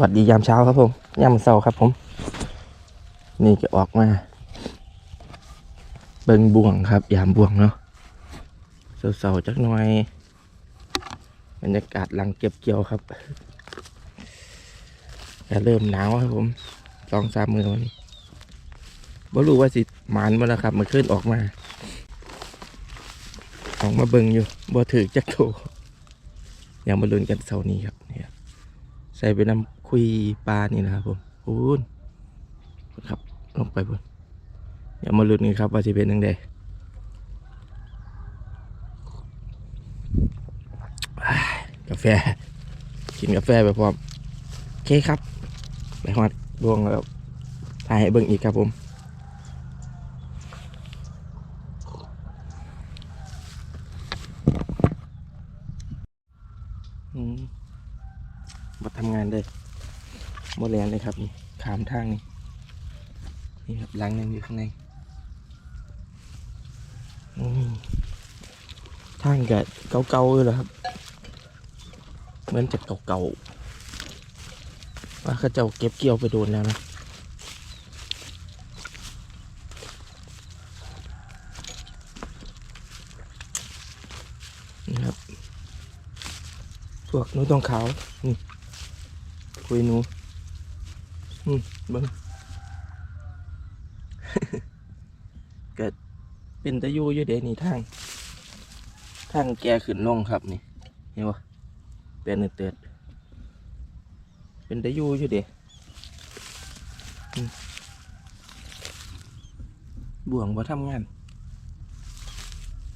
วัสดียามเช้าครับผมยามเช้าครับผม นี่ก็ออกมาเบิ่งบ่วงครับ ยามบ่วงเนาะเสาๆจักหน่อยบรรยากาศหลังเก็บเกี่ยวครับจะเริ่มหนาวครับผมสองสามมือวันนี้บ่รู้ว่าสิหมานมาแล้วครับมันขึ้นออกมา ออกมาเบิ่งอยู่บ่ถือจักโตอย่ามาลุ้นกันเสาร์นี้ครับเนี่ย ใส่ไปน้ำคุยปลานี่นะครับผมพูนครับลงไปบนอย่ามาลุ้นกันครับว่าจะเป็นยังไงกาแฟ กินกาแฟไปพร้อมโอเคครับ ไปหอดดวงแล้วถ่ายให้เบิ่งอีกครับผม อืม มาทำงานเลย โมแลนเลยครับนี่ขามทางนี่นี่ครับล้างยังอยู่ข้างในทางก็เก่าๆเลยเหรอครับ เหมือนจะเก่าๆว่าเขาเจ้าเก็บเกี่ยวไปโดนแล้วนะนี่ครับพวกนู้ต้องขาว นี่คุยนู้ อืมเบิ้งเกิดเป็นตะยูอยู่เดะนี่ทาง ทางแกขึ้นลงครับนี่ เห็นปะเป็นเตือดเป็นตะยูอยู่เดะอืมบ่วงว่าทำงาน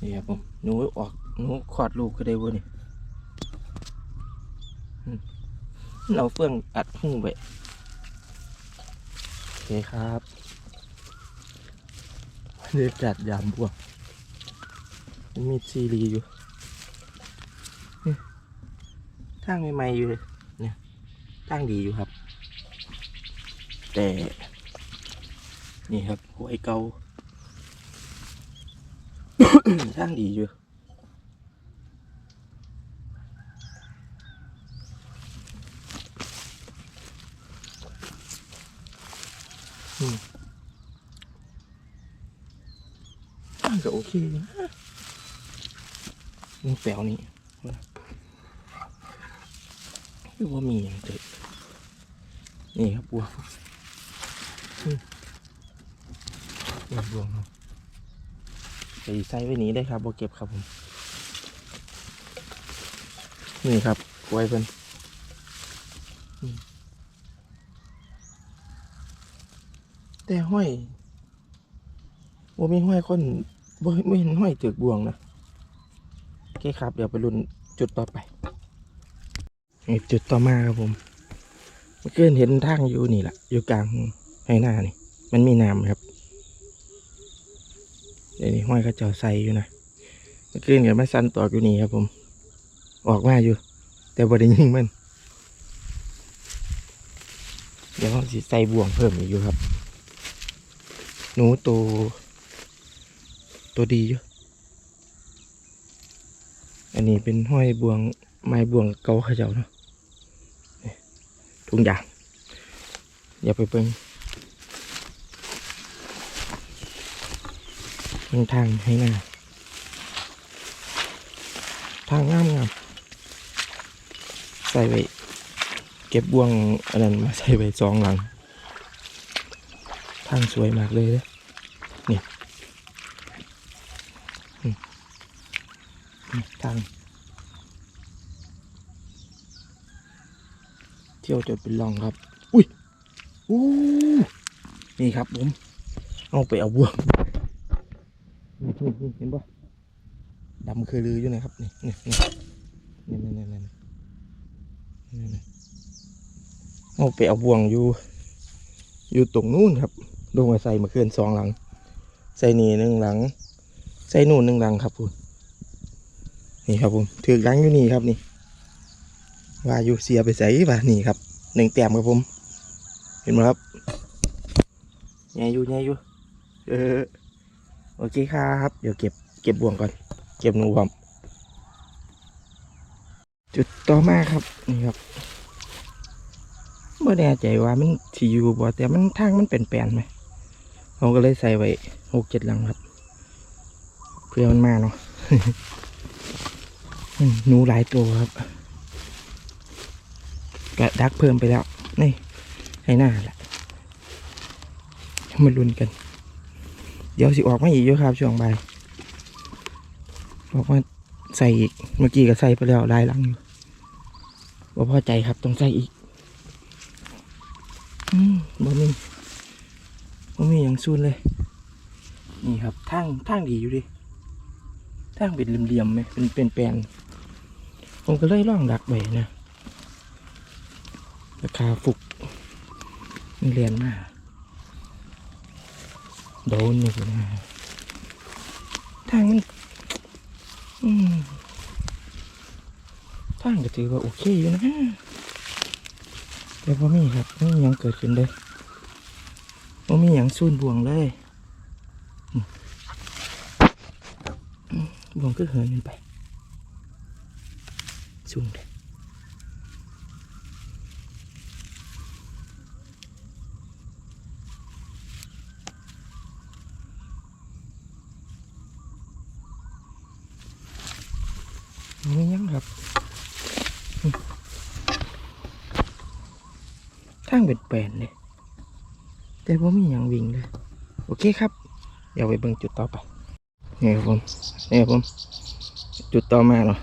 นี่ครับผม หนูออกหนูขอดลูกก็ได้บ่นี่เราเฟื่องอัดหุ้งไป เคครับเรียกจัดยามบวกมีซีรีอยู่นี่างใหม่ๆอยู่เลยเนี่ยทางดีอยู่ครับ แต่ นี่ครับหัวไอเกาทางดีอยู่ อะ ก็โอเคนะนี่แปลวนี่คือว่ามีอย่างเด็ดนี่ครับบัวนี่บัวครับใส่ใส่ไว้นี้ได้ครับบัวเก็บครับผม นี่ครับกล้วยเพิ่นแต่ห้อยว่ามีห้อยคน ไม่เห็นห้อยถือกบ่วงนะโอเคครับ เดี๋ยวไปลุ้นจุดต่อไปนี่จุดต่อมาครับผมเมื่อกี้เห็นทางอยู่นี่แหละอยู่กลางให้หน้านี่ มันมีน้ำครับเดี๋ยวนี้ห้อยเขาเจ้าใส่อยู่นะเมื่อกี้เห็นมาสั้นตอกอยู่นี่ครับผม ออกมาอยู่ แต่บ่ได้ยิงมัน เดี๋ยวเราสิใส่บ่วงเพิ่มอีกอยู่ครับ หนูตัว ตัวดีอยู่ อันนี้เป็นห้อยบวงไม้บวงเกาเขาเจ้าเนาะทุงยางอย่าไปเบิ่งเบิ่งทางให้หน้าทางงามงามใส่ไว้เก็บบวงอันนั้นมาใส่ไว้สองหลัง ทางสวยมากเลยเด้ ทาง เที่ยวจะเป็นร่องครับ อุ้ยอู้นี่ครับผม เอาไปเอาบ่วงเห็นปะดำเคยลืออยู่นะครับ นี่นี่นี่นี่นี่นี่นเอาไปเอาบ่วงอยู่ อยู่ตรงนู้นครับลงมาใส่มาเคลื่อนสองหลัง ใส่นี่หนึ่งหลัง ใส่นู่นหนึ่งหลังครับคุณ นี่ครับผมถือลังอยู่นี่ครับนี่ว่าอยู่เสียไปใส่ป่ะนี่ครับหนึ่งแต้มครับผม เห็นไหมครับแง่อยู่แง่อยู่เออโอเคครับ เดี๋ยวเก็บเก็บบ่วงก่อน เก็บหนูบอมจุดต่อมาครับนี่ครับบ่แน่ใจว่ามันสิอยู่บ่แต่มันทางมันเป็นแปลนไหมเราก็เลยใส่ไว้หกเจ็ดหลังครับ เพื่อมันมาเนาะ หนูหลายตัวครับกะดักเพิ่มไปแล้ว นี่ให้หน้าแหละมาลุ้นกัน เดี๋ยวสิออกมาอีกเยอะครับช่วงบ่ายออกมาใส่อีก เมื่อกี้ก็ใส่ไปแล้วลายหลังอยู่ว่าพอใจครับต้องใส่อีกอืมบ่มีบ่มีอย่างซูนเลย นี่ครับทางทางดีอยู่ดิทางเป็นเหลี่ยมๆไหมเป็นเป็นแปลน ผมก็เลยล่องดักไว้นะราคาฟุกมันเรียนมากโดนนี่นะทางมันทางก็ถือว่าโอเคอยู่นะแต่พอมีครับไม่ยังเกิดขึ้นเลยพอมีหยังสูนบ่วงเลยบ่วงก็เหินไป สูงเลยไม่ยังครับทางเป็นแปลนเลยแต่ว่ามีอย่างวิ่งเลย โอเคครับ เดี๋ยวไปเบิ่งจุดต่อไปนี่ครับผมนี่ครับผมจุดต่อมาเนาะ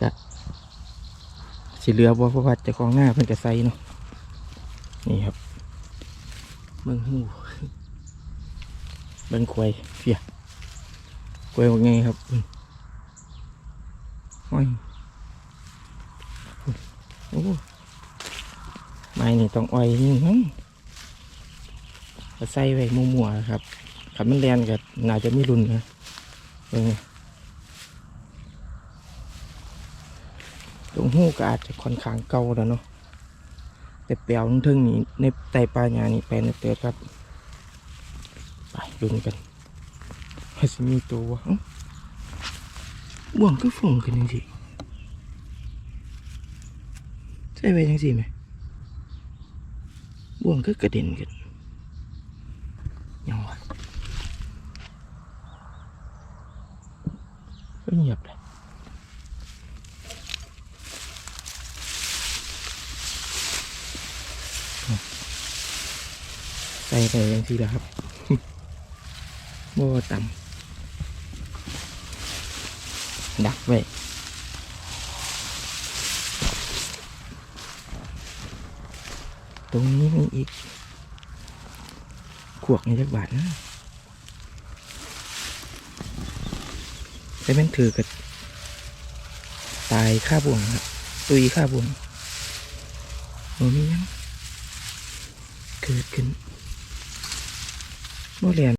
จะสีเหลือบ่เพระว่าเจะคลองหน้าเพิ่นจะใส่เนาะนี่ครับเบิ่งหูเบิ่งควายเพียควายว่าไงครับอืมโอ้ยโอ้ไม้นี่ต้องอ้อยนี่มั้งก็ใส่ไว้มั่วๆครับขับมันแลนกับน่าจะไม่รุนนะเออ ตรงหูก็อาจจะค่อนข้างเก่าแล้วเนาะแต่เปลวทึ่งนี่ในไตปลาหยานี่แปลนเตือครับไปดุนกันให้สิมีตัววะเอ้าบ่วงก็ฟงกันยังสิใส่ไว้ยังสิไหมบ่วงก็กระเด็นกันยังวะก็เงียบเลย ส่ไปยังทีละครับโม่ต่ำดักไว้ตรงนี้มีอีก ขวกในจักบาทนะแต่แม่นถือกับตายค่าบ่วงครับ ตุยค่าบ่วงโอ้มียังเกิดขึ้น บ่เรียน